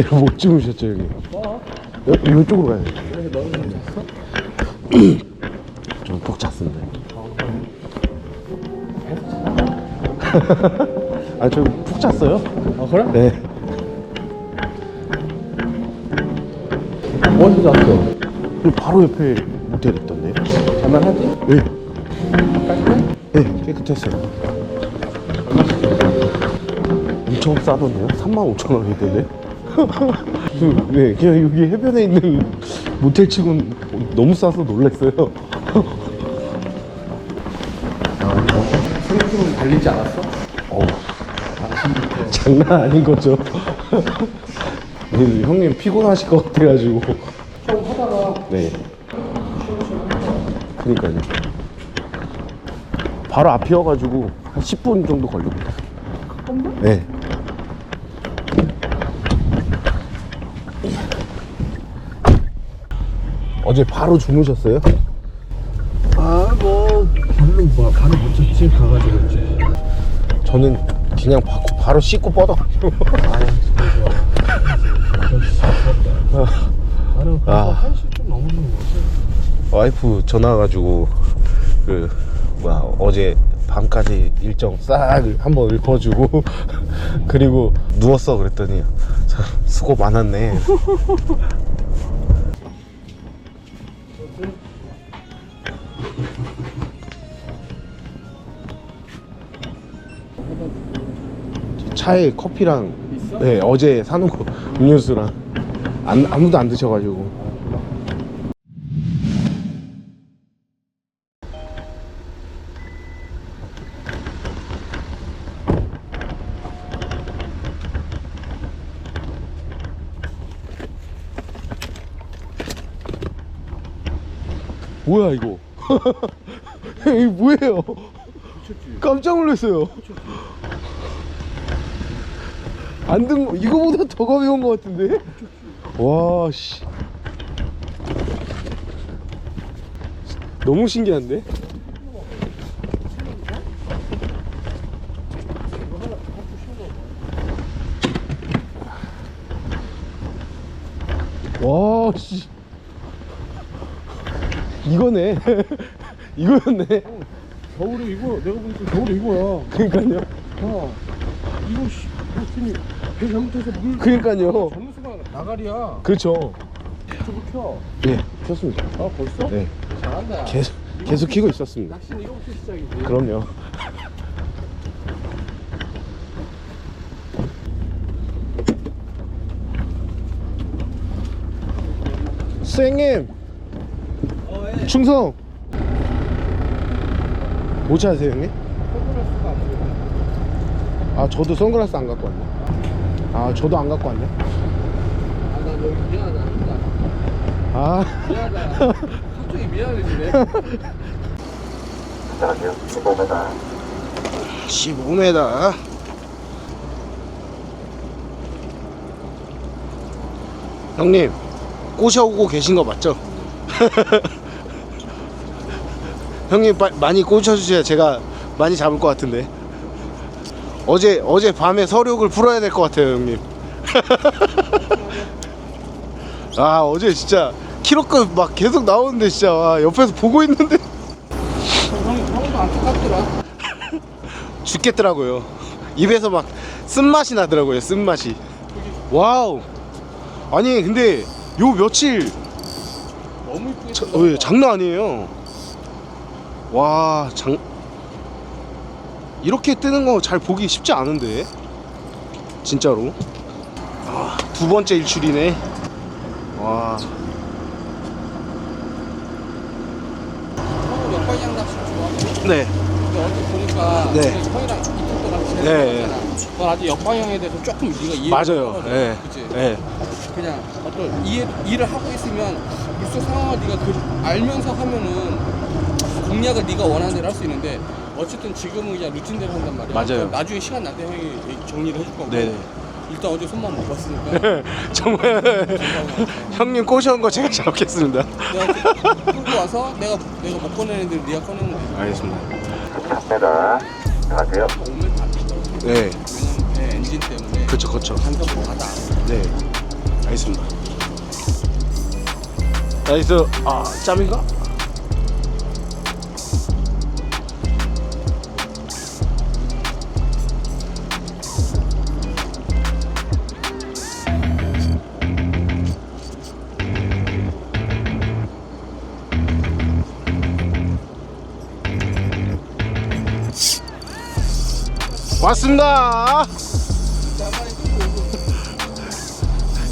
제대로 못 주무셨죠 여기? 뭐? 여, 이쪽으로 가야 돼. 좀? 좀푹 잤습니다. 아, 저푹 잤어요? 아 그래? 네. 어디서 잤어? 바로 옆에 모텔 있던데. 잘만하지? 네. 깔끔해? 네, 깨끗했어요. 엄청 싸던데요? 3만 5천 원이던데? 네, 그냥 여기 해변에 있는 모텔 치곤 너무 싸서 놀랐어요. 생수는 달리지 않았어? 어, 장난 아닌 거죠. 네, 형님 피곤하실 것 같아가지고. 좀 하다가 네. 그니까요. 바로 앞이어가지고 한 10분 정도 걸립니다. 네. 어제 바로 주무셨어요? 아뭐 발로 뭐 발을 못 쳤지 가가지고 이제 저는 그냥 바, 바로 씻고 뻗어. 아야 진짜 좋아 나는 아. 그거 한 시쯤 넘어지는 거지 와이프 전화 와가지고 그 뭐야 어제 밤까지 일정 싹 한번 읊어주고 그리고 누웠어 그랬더니 참, 수고 많았네. 차에 커피랑? 네 어제 사놓은 거 음료수랑 안, 아무도 안 드셔가지고. 뭐야 이거? 이게 뭐예요? 깜짝 놀랐어요 안든 거 이거보다 더 가벼운 거 같은데? 와 씨. 너무 신기한데? 와 씨. 이거네. 이거였네. 겨울에 이거 내가 보니까 겨울에 이거야. 그러니까요. 어 이거 씨 무슨 배 잘못해서 물 그러니까요. 잡는 순간 나가리야. 그렇죠. 유튜브 켜. 네 켰습니다. 아 벌써? 네. 잘한다. 계속 계속 키고 있었습니다. 낚시는 이거부터 시작이지 그럼요. 선생님! 충성! 뭐 찾으세요 형님? 선글라스가 안 보여. 아 저도 선글라스 안 갖고 왔네 아 저도 안 갖고 왔네. 아나 여기 미안하다. 아. 미안하다. 갑자기 미안해지네. 15m 형님 꼬셔오고 계신 거 맞죠? 형님 빠- 많이 꼬셔주셔야 제가 많이 잡을 것 같은데 어제 어제 밤에 서력을 풀어야 될 것 같아요 형님 아 어제 진짜 키로급 막 계속 나오는데 진짜 와, 옆에서 보고 있는데 죽겠더라고요. 입에서 막 쓴맛이 나더라고요. 쓴맛이. 와우. 아니 근데 요 며칠 너무 이쁘게 자, 어, 예, 장난 아니에요. 와, 장 이렇게 뜨는 거 잘 보기 쉽지 않은데. 진짜로. 아, 두 번째 일출이네. 와. 형은 옆방향 낚시 좋아하고 네. 근데 어제 보니까 네. 네. 형이랑 이쪽도 같이 네, 넌 아직 옆방향에 대해서 조금 네가 이해 맞아요. 예. 그치? 예. 그냥 어떤 이해, 일을 하고 있으면 물속 상황을 네가 그, 알면서 하면은 공략을 네가 원하는 대로 할 수 있는데 어쨌든 지금은 그냥 루틴대로 한단 말이야 맞아요. 나중에 시간 날 때 형이 정리를 해줄 거고 네. 일단 어제 손만 못 봤으니까 정말 형님 꼬셔온 거 제가 잡겠습니다. 내가 끌고 와서 내가 내가 못 꺼내는 데를 네가 꺼내면 돼 알겠습니다. 갑니다. 가세요. 오면 다 삐져 네. 왜냐면 배 엔진 때문에 그쵸, 그쵸. 간섭 바다 네. 알겠습니다. 나이스. 아, 짬인가? 왔습니다.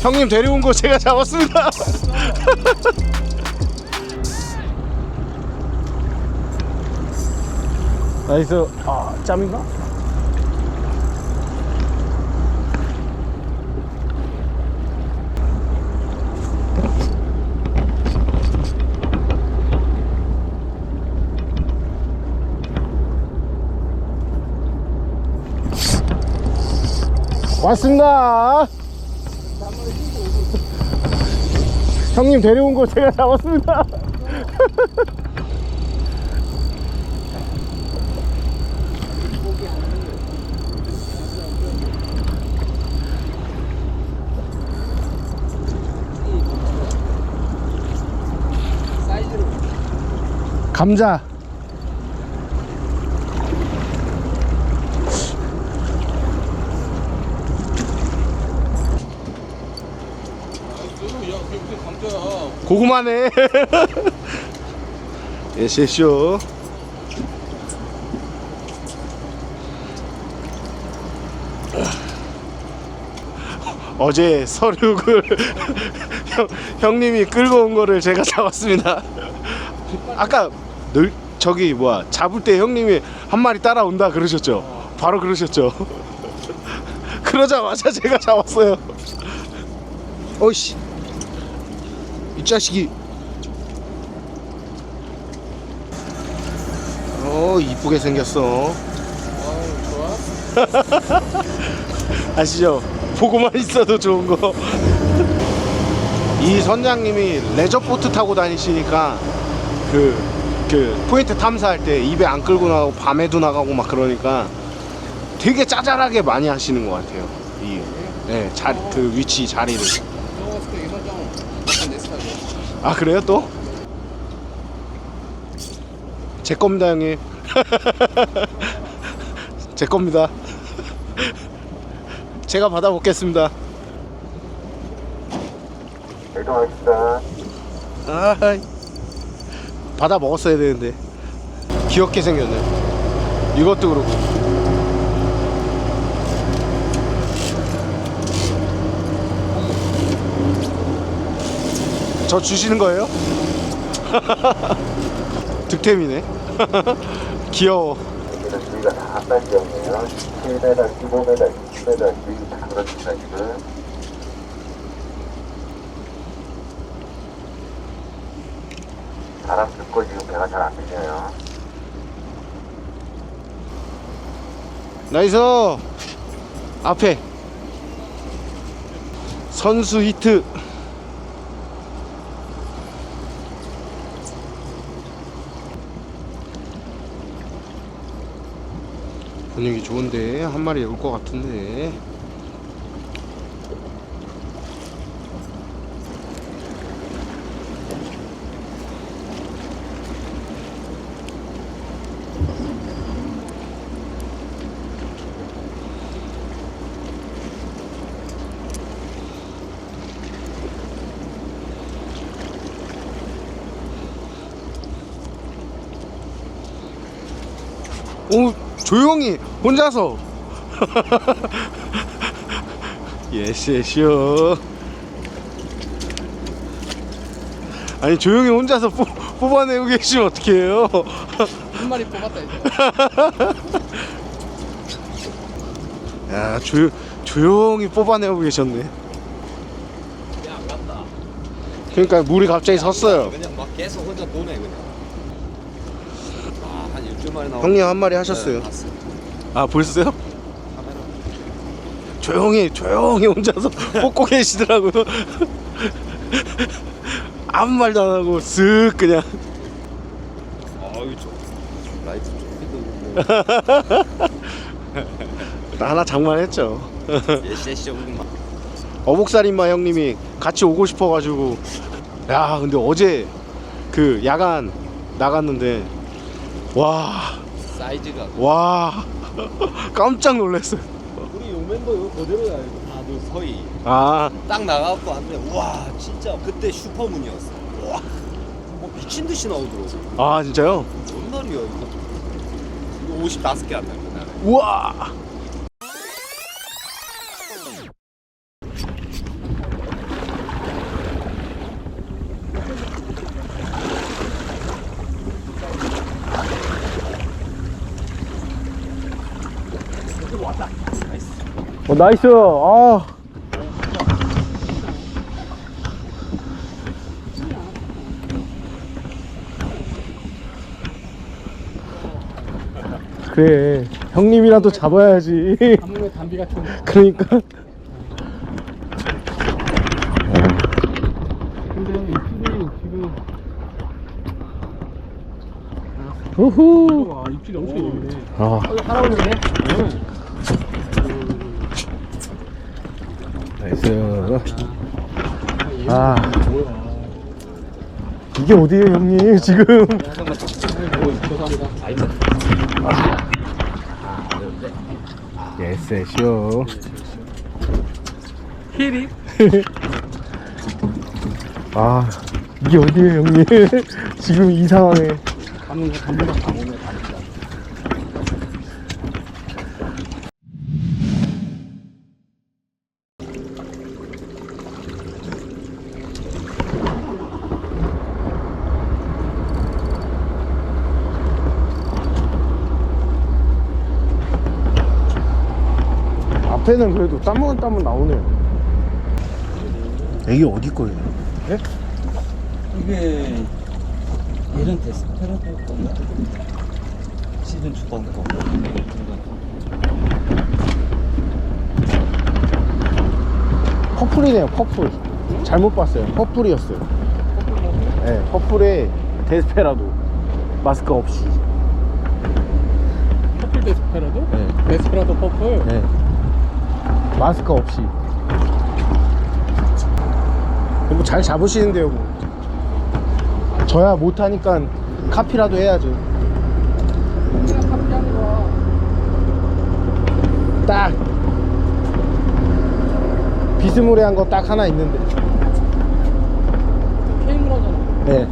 형님 데려온 거 제가 잡았습니다. 나이스. 아, 짬인가? 왔습니다. 형님 데려온 거 제가 잡았습니다. 감자. 야 그게 무슨 감자야 고구마네. 예시쇼. 어제 서륙을 형, 형님이 끌고 온 거를 제가 잡았습니다. 아까 늘 저기 뭐야 잡을 때 형님이 한 마리 따라온다 그러셨죠? 바로 그러셨죠? 그러자마자 제가 잡았어요. 이 자식이 어 이쁘게 생겼어 아시죠? 보고만 있어도 좋은 거. 이 선장님이 레저 보트 타고 다니시니까 그, 그 포인트 탐사할 때 입에 안 끌고 나가고 밤에도 나가고 막 그러니까 되게 짜잘하게 많이 하시는 것 같아요. 이, 네, 자리, 그 위치 자리를. 내가 봤을 때이 선장 약간 내 스타일이야 아 그래요 또? 제 겁니다 형님. 제 겁니다. 제가 받아 먹겠습니다. 이동하겠습니다. 아, 받아 먹었어야 되는데 귀엽게 생겼네. 이것도 그렇고. 저 주시는 거예요? 득템이네. 귀여워. 여기는 주위가 다 한발지역이에요. 7m, 15m, 20m 주위 다 그렇습니다 지금. 바람 듣고 지금 배가 잘안 밀려요. 나이스 앞에 선수 히트 분위기 좋은데 한 마리 올 것 같은데 오 조용히 혼자서. 예스 예스요 아니 조용히 혼자서 뽑, 뽑아내고 계시면 어떡해요? 한 마리 뽑았다 이제. 야 조, 조용히 뽑아내고 계셨네. 그러니까 물이 갑자기 섰어요. 그냥 막 계속 혼자 도네 그냥. 아, 만에 나온. 형님 한 마리 하셨어요 아 벌써요? 조용히 조용히 혼자서 뽑고 계시더라고요 아무 말도 안 하고 쓱 그냥 어유 좀 라이트 좀 휘두르고. 하나 장만했죠 예시 정도만. 어복살인마 형님이 같이 오고 싶어가지고 야 근데 어제 그 야간 나갔는데 와. 사이즈가. 와. 깜짝 놀랐어요. 우리 요 멤버 이거 그대로야 이거 다들 서희 아. 딱 나가갖고 왔는데 와 진짜 그때 슈퍼문이었어. 와뭐 미친 듯이 나오더라고. 아 진짜요? 존날이야 이거. 이거 55개 안 나요 그날에 우와. 나이스. 아. 그래. 형님이라도 잡아야지. 아무래 담비 같은 그러니까. 근데 입질이 지금 우후. 와 입질이 엄청 예민해 아. 살아오는데? 나이스. 아. 이게 어디에요, 형님? 지금. 예스, 쇼. 히리 아, 이게 어디에요, 형님? 지금 이 상황에. 거 담비가 다 오면 다르다 앞에는 그래도 땀은 땀은 나오네요. 이게 어디 거예요? 이게 얘는 데스페라도 건가? 시즌 초반 거. 퍼플이네요, 퍼플. 잘못 봤어요. 퍼플이었어요. 네, 퍼플에 데스페라도 마스크 없이. 퍼플 데스페라도? 네. 데스페라도 퍼플? 네. 마스크 없이. 뭐 잘 잡으시는데요, 뭐. 저야 못하니까 카피라도 해야죠. 딱 비스무리한 거 딱 하나 있는데. 케이블하잖아 네.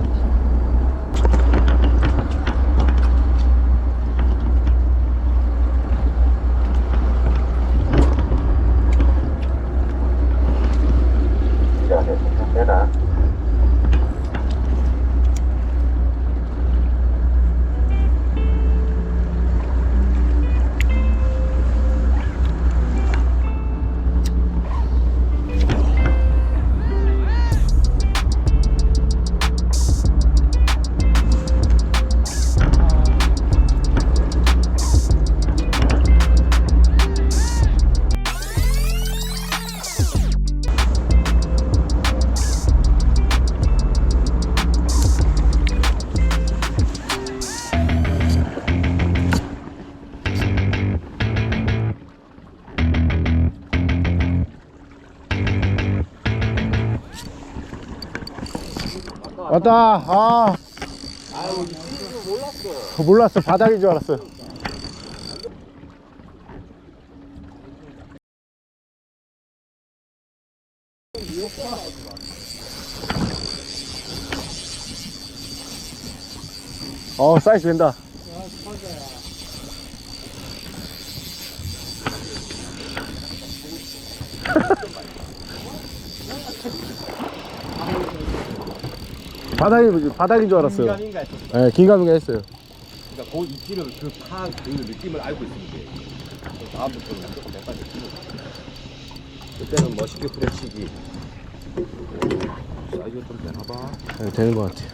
왔다. 아. 몰랐어. 몰랐어. 바닥인 줄 알았어요. 어, 사이즈 된다. 바닥이 바닥인 줄 알았어요. 인간인가 했었어 네, 긴가민가 했어요. 그러니까 그 입질을 그파그 느낌을 알고 있는데 다음부터는 무조건 몇 가지 끼고 그때는 멋있게 부딪히기 사이즈가 좀 되나봐 네, 되는 것 같아요.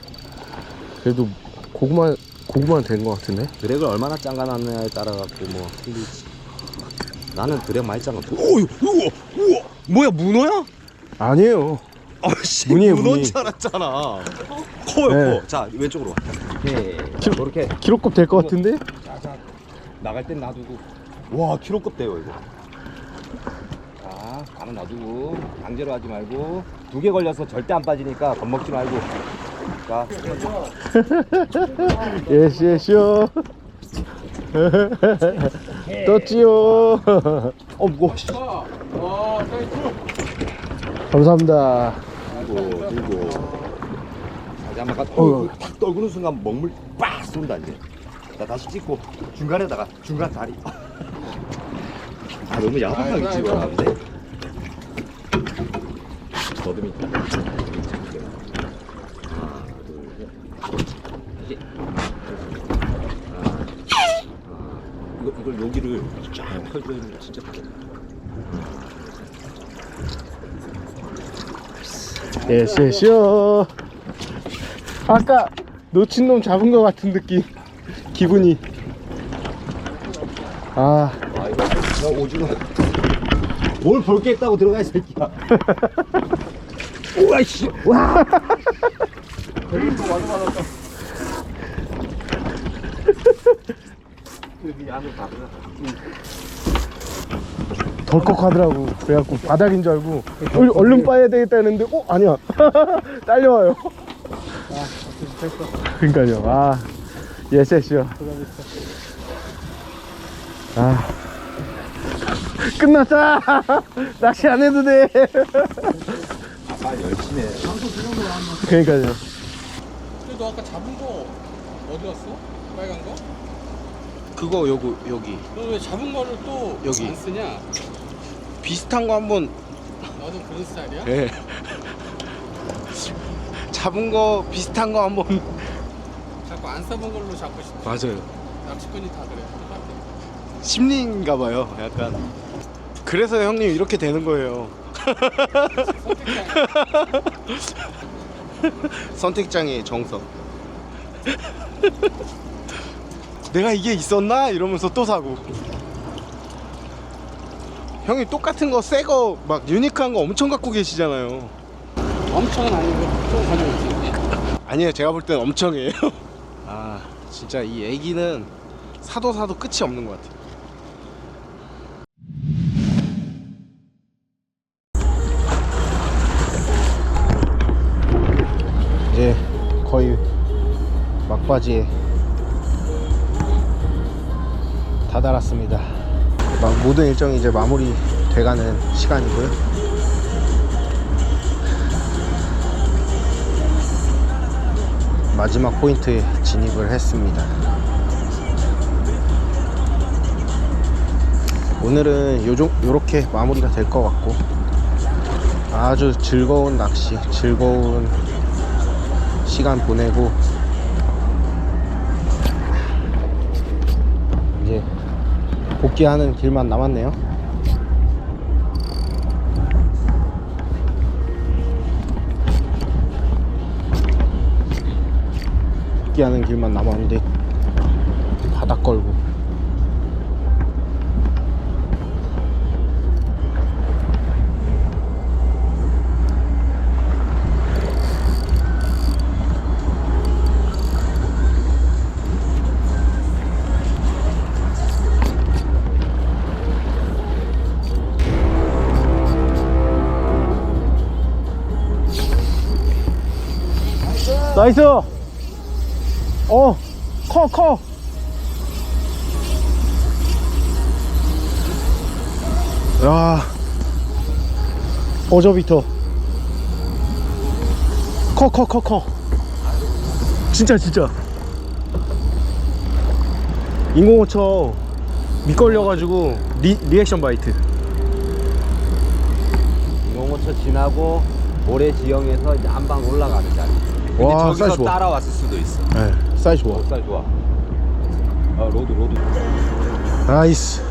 그래도 고구마 고구마는 되는 것 같은데? 드랙을 얼마나 짱가놨느냐에 따라 갖고 뭐 틀리지 나는 드랙 많이 짱가 오 우와 우와 뭐야 문어야? 아니에요. 아씨 문이에요, 문이. 줄 알았잖아 커요 네. 커 자 왼쪽으로 와 네. 키로- 그렇게 키로급 될 것 같은데? 나갈 땐 놔두고 와 키로급 돼요 이거 자 반은 놔두고 강제로 하지 말고 두 개 걸려서 절대 안 빠지니까 겁먹지 말고 자 예시 예시요 떴지요 어 무거워 씨. 감사합니다 들고 들고. 다시 한번 가 어휴. 어, 탁 떨구는 순간 먹물 빡 쏜다 이제. 자 다시 찍고 중간에다가 중간 다리. 아 너무 아이고. 집어넣는데 더듬이 있다. 하나 둘셋. 이거, 이걸 여기를 쫙거 진짜 다르다 예시 예시요 아까 놓친 놈 잡은 거 같은 느낌. 기분이. 아. 아 오징어 뭘 볼 게 있다고 들어가 이 새끼야. 우와이씨. 와 덜컥하더라고. 그래갖고 바닥인 줄 알고 얼- 얼른 빠야 되겠다 했는데 어 아니야. 딸려와요. 그러니까요. 아 예세시요 아. 끝났다. 낚시 안 해도 돼. 아 열심히 해 그러니까요. 근데 너 아까 잡은 거 어디 갔어? 빨간 거? 그거 여기 여기. 너 왜 잡은 거를 또안 여기. 쓰냐? 비슷한 거 한번 너도 그런 스타일이야? 예 잡은 거 비슷한 거 한번 자꾸 안 써본 걸로 잡고 싶어. 맞아요 낚시꾼이 다 그래. 똑같아. 심리인가 봐요 약간 그래서 형님 이렇게 되는 거예요 선택장. 선택장의 정석 내가 이게 있었나? 이러면서 또 사고 형이 똑같은 거 새 거 막 유니크한 거 엄청 갖고 계시잖아요. 엄청은 아니고 좀 가지고 있지. 아니에요. 제가 볼 땐 엄청이에요. 아 진짜 이 애기는 사도 사도 끝이 없는 것 같아요. 이제 거의 막바지에 다다랐습니다. 막 모든 일정이 이제 마무리 돼가는 시간이고요 마지막 포인트에 진입을 했습니다. 오늘은 요정, 요렇게 마무리가 될 것 같고 아주 즐거운 낚시, 즐거운 시간 보내고 복귀하는 길만 남았네요. 복귀하는 길만 남았는데 바닥 걸고 나이스 어, 커, 커. 야, 어저비터. 커, 커, 커, 커. 진짜, 진짜. 인공호처 미걸려가지고 리, 리액션 바이트. 용어처 지나고 모래 지형에서 안방 올라가는 자리 근데 와, 저기서 사이즈 좋아. 따라왔을 수도 있어 네, 사이즈 좋아. 살 좋아 아 로드 로드 나이스.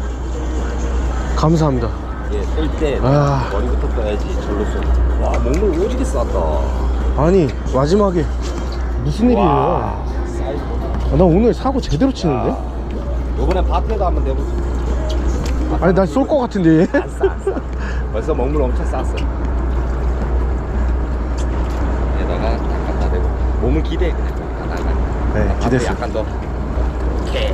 감사합니다. 예쓸때 아. 머리부터 떠야지 절로 쏘와 먹물 오지게 쌌다 아니, 마지막에 무슨 일이에요? 와 사이즈 아, 나 오늘 사고 제대로 치는데? 요번에 밭에도 한번 내보자 아니, 나쏠것 같은데, 얘? 안 싸 안 싸 벌써 먹물 엄청 쌌어 에다가 딱 갖다 대고 몸을 기대 네, 기댔어. 약간 더 오케이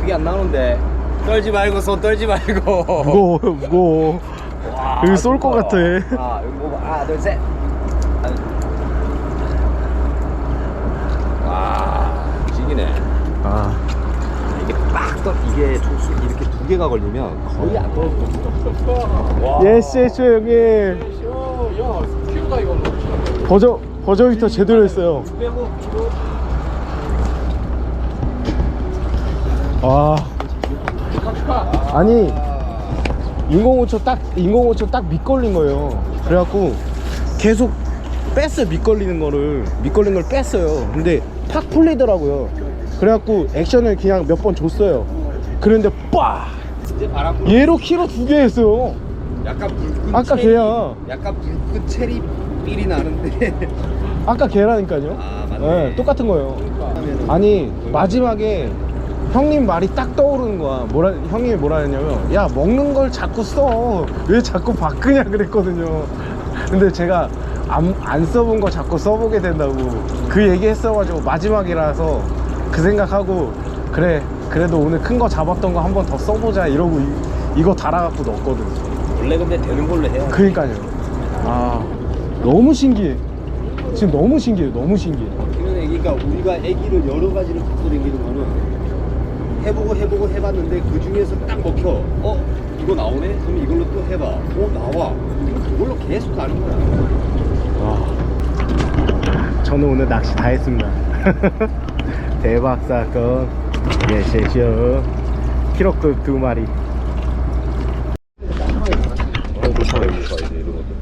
크게 안 나오는데 떨지 말고 손 떨지 말고. 무거워 무거워 여기 쏠 것 같아 아 여기 보고 하나 둘 셋. 와 움직이네. 아 이게 빡 떠. 이게 촉수 이렇게 두 개가 걸리면 거의 안 떨어져. 예스 예스 형님 야 키로다 이거 버저 버저비터 제대로 했어요. 와 아니 인공호초 딱 인공호초 딱 밑걸린 거예요. 그래갖고 계속 뺐어요 밑걸리는 거를. 밑걸린 걸 뺐어요. 근데 팍 풀리더라고요. 그래갖고 액션을 그냥 몇 번 줬어요. 그런데 빠 이제 바람 불. 얘로 키로 두 개 했어요 약간 붉은 아까 체리, 걔야. 약간 붉은 체리 삘이 나는데. 아까 걔라니까요. 아 맞네. 네, 똑같은 거예요. 아니 마지막에 형님 말이 딱 떠오르는 거야. 뭐라 형님이 뭐라 했냐면 야 먹는 걸 자꾸 써. 왜 자꾸 바꾸냐? 그랬거든요. 근데 제가 안, 안 써본 거 자꾸 써보게 된다고 그 얘기 했어가지고 마지막이라서 그 생각하고 그래 그래도 오늘 큰 거 잡았던 거 한 번 더 써보자. 이러고 이, 이거 달아갖고 넣었거든 원래 근데 되는 걸로 해야. 그러니까요 아 너무 신기해 지금 너무 신기해요 너무 신기해 그러니까 우리가 아기를 여러 가지를 갖고 다니는 거는 해보고 해보고 해봤는데 그 중에서 딱 먹혀. 어 이거 나오네? 그럼 이걸로 또 해봐. 어 나와. 그걸로 계속 가는 거야. 와, 저는 오늘 낚시 다 했습니다. 대박 사건. 예, 쉐쇼. 키로급 두 마리. 아 이거 잘 해보고 가야 돼 이런 것들.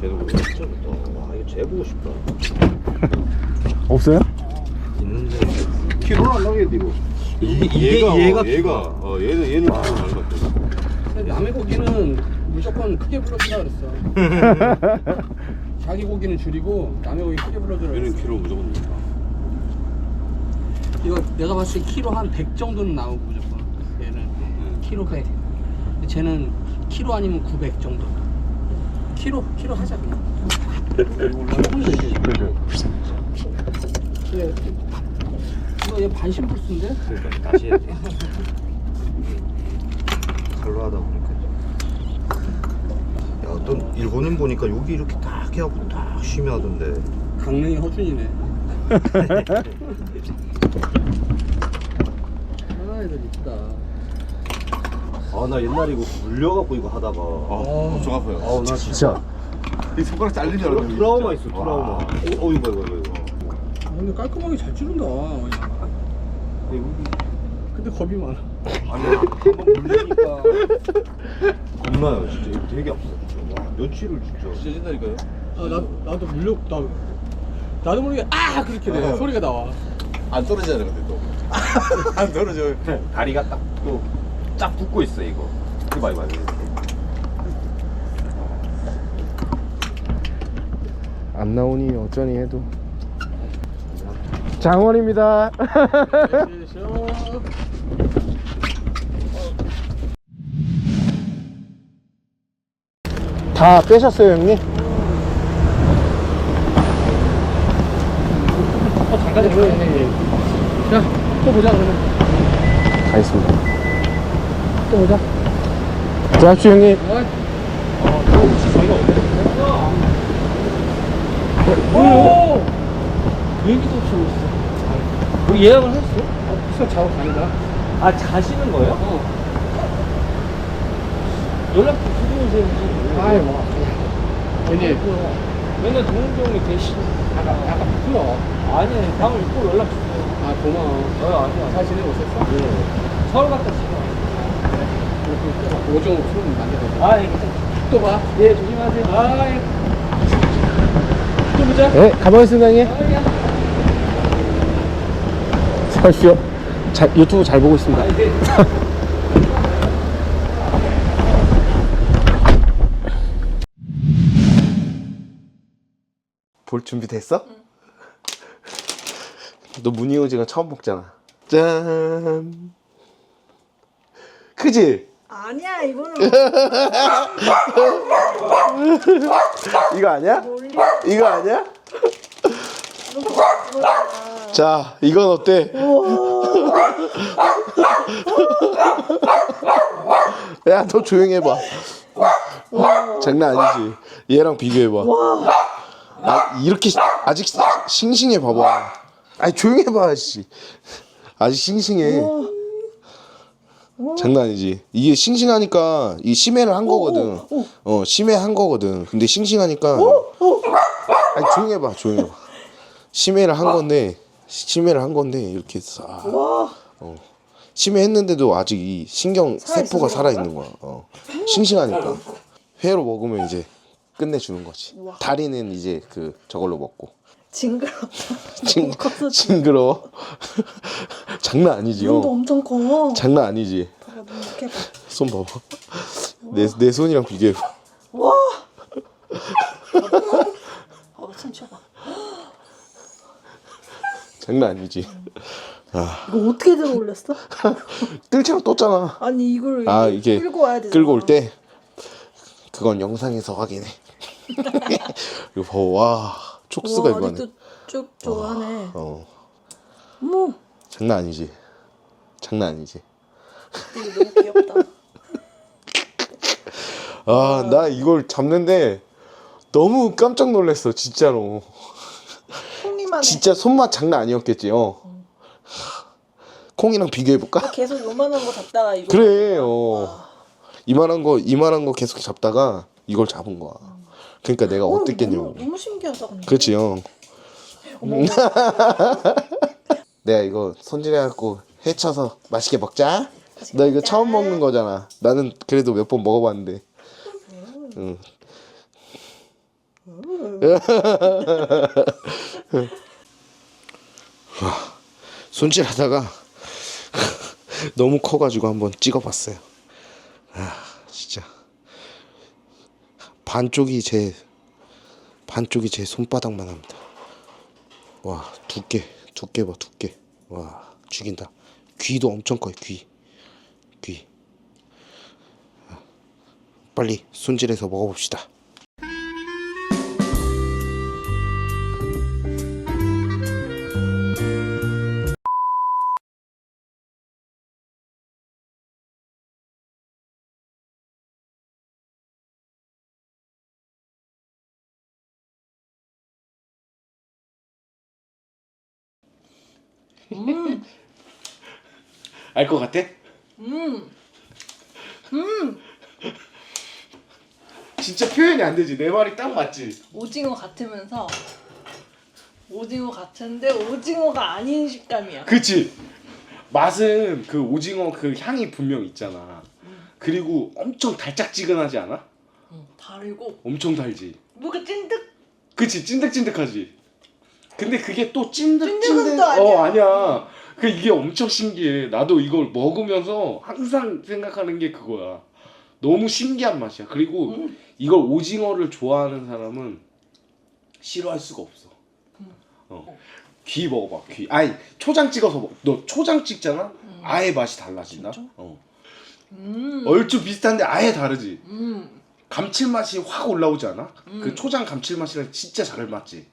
쟤도 진짜 좋다. 와 이거 쟤 보고 싶다. 없어요? 있는데 키로는 안 나오겠는데 이거. 이게 얘가 얘가 어, 얘가 어 얘는 얘는 키로 나는 것. 남의 고기는 무조건 크게 불러주라 그랬어 자기 고기는 줄이고 남의 고기 크게 불러주라 얘는 그랬어 키로 무조건 된다. 이거 내가 봤을 때 키로 한 100 정도는 나오고 무조건 얘는 키로 100 근데 쟤는 키로 아니면 900 정도 키로 키로 하자 그냥 키로 얘, 이거 얘 반신불수인데? 그러니까 다시 해야 돼. 칼로 하다 보니까. 야 어떤 일본인 보니까 여기 이렇게 딱 해갖고 딱 쉬면 하던데. 강릉이 허준이네 아 애들 이쁘다 아 나 옛날에 이거 물려갖고 이거 하다가. 아, 엄청 아파요. 아우 나 진짜. 진짜. 이 손가락 잘린 줄 알았는데. 트라우마 있어 트라우마. 와. 어, 어 이거 이거 이거. 근데 깔끔하게 잘 찌른다 그냥. 근데 겁이 많아 아니 한번 물리니까 겁나요 진짜 이거 되게 아프다 진짜 와 며칠을 진짜 찢어진다니까요. 아, 나, 나도 물려 나 나도 모르게 아 그렇게 돼 어. 소리가 나와 안 떨어지잖아요, 근데 또. 안 떨어져. 다리가 딱 또 쫙 붙고 있어 이거 이거 봐봐 이거 안 나오니 어쩌니 해도. 장원입니다. 다 빼셨어요, 형님? 어 잠깐 네, 자또 보자 그러면 가겠습니다. 또 보자 들어갑시다, 형님. 오 얘기도 없이 오셨어 우리 예약을 했어? 어, 수업 작업 가는구나 아 자시는 거예요? 어. 연락 좀 주세요 무슨 아이 뭐. 괜히. 맨날 동욱이 형이 대신 약간 약간 부끄러워 아니 다음에 꼭 연락 주세요. 아 고마워. 어 아니야 잘 지내고 있었어? 네. 서울 갔다 지금 이렇게 오종 술 만들어. 아 예, 괜찮아 또봐. 예 조심하세요. 아이 또 보자. 네, 가보겠습니다, 형님. 수고 하십시오. 잘, 유튜브 잘 보고 있습니다. 볼 준비 됐어? 너 무늬오징어 처음 먹잖아. 짠. 크지? 아니야 이거는 이거 아니야? 이거 아니야? 자, 이건 어때? 야, 너 조용히 해봐. 장난 아니지. 얘랑 비교해 봐. 아, 이렇게 시- 아직 시- 싱싱해 봐봐. 아니 조용히 해봐, 씨. 아직 싱싱해. 장난 아니지. 이게 싱싱하니까 이 심해를 한 거거든. 어, 심해 한 거거든. 근데 싱싱하니까. 아니 조용히 해봐, 조용히 해봐. 심해를 한 건데, 심해를 한 건데 이렇게 싹. 어. 심해했는데도 아직 이 신경 세포가 살아 있는 거야. 어. 싱싱하니까. 회로 먹으면 이제 끝내주는 거지. 다리는 이제 그 저걸로 먹고. 징그럽다. 징, 커서 징그러워. 장난 아니지. 눈도 요 엄청 커. 장난 아니지. 봐봐, 눈 이렇게 봐. 손 봐봐. 내, 내 손이랑 비교해봐. 와. 어, 손 쳐봐. 장난 아니지. 이거 어떻게 들어 올렸어? 뜰채로 떴잖아. 아니 이걸 아, 이게 끌고 와야 되잖아. 끌고 올 때. 그건 영상에서 확인해. 이거 봐, 와. 촉수가 와, 이거네. 아직도 쭉 좋아하네. 어. 어머, 장난 아니지. 장난 아니지. 이거 너무 귀엽다. 아, 나 이걸 잡는데 너무 깜짝 놀랐어, 진짜로. 해. 진짜 손맛 장난 아니었겠지, 어. 콩이랑 비교해볼까? 계속 요만한 거 잡다가 이거. 그래, 어. 이만한 거, 이만한 거 계속 잡다가 이걸 잡은 거야. 그러니까 내가 어, 어땠겠냐고. 너무, 너무 신기하다 근데. 그렇지, 형. 내가 이거 손질해갖고 해쳐서 맛있게 먹자. 너 이거 처음 먹는 거잖아. 나는 그래도 몇 번 먹어봤는데. 응. 와, 손질하다가 너무 커가지고 한번 찍어봤어요. 아, 진짜 반쪽이 제 반쪽이 제 손바닥만 합니다. 와 두께 두께 봐 두께 와 죽인다. 귀도 엄청 커요 귀 귀. 빨리 손질해서 먹어봅시다. 알 것 같아? 음. 음. 진짜 표현이 안 되지. 내 말이 딱 맞지. 오징어 같으면서 오징어 같은데 오징어가 아닌 식감이야. 그치 맛은 그 오징어 그 향이 분명 있잖아 그리고 엄청 달짝지근하지 않아? 응, 달고 엄청 달지 뭐가 찐득 그치 찐득찐득하지 근데 그게 또 찐득 찐득 또 아니야. 어 아니야 그 이게 엄청 신기해 나도 이걸 먹으면서 항상 생각하는 게 그거야 너무 신기한 맛이야 그리고 음. 이걸 오징어를 좋아하는 사람은 싫어할 수가 없어 어. 귀 먹어봐 귀 아니 초장 찍어서 먹. 너 초장 찍잖아 아예 맛이 달라진다 어. 음. 얼추 비슷한데 아예 다르지 음. 감칠맛이 확 올라오지 않아? 음. 그 초장 감칠맛이랑 진짜 잘 맞지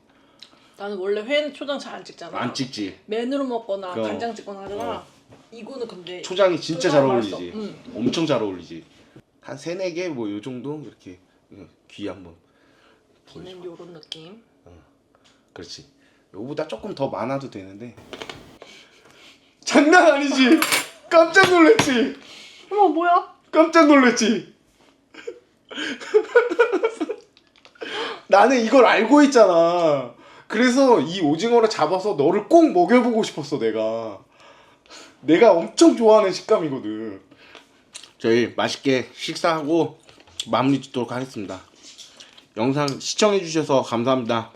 나는 원래 회는 초장 잘 안 찍잖아. 안 찍지 맨으로 먹거나 어. 간장 찍거나 하잖아. 이거는 근데 초장이 진짜 잘 맛있어. 어울리지 응. 엄청 잘 어울리지 한 세네 개 뭐 요 정도 이렇게 응, 귀 한번 비는 요런 느낌. 그렇지 요보다 조금 더 많아도 되는데 장난 아니지 깜짝 놀랐지 어머 뭐야? 깜짝 놀랐지 나는 이걸 알고 있잖아 그래서 이 오징어를 잡아서 너를 꼭 먹여보고 싶었어 내가. 내가 엄청 좋아하는 식감이거든. 저희 맛있게 식사하고 마무리 짓도록 하겠습니다. 영상 시청해주셔서 감사합니다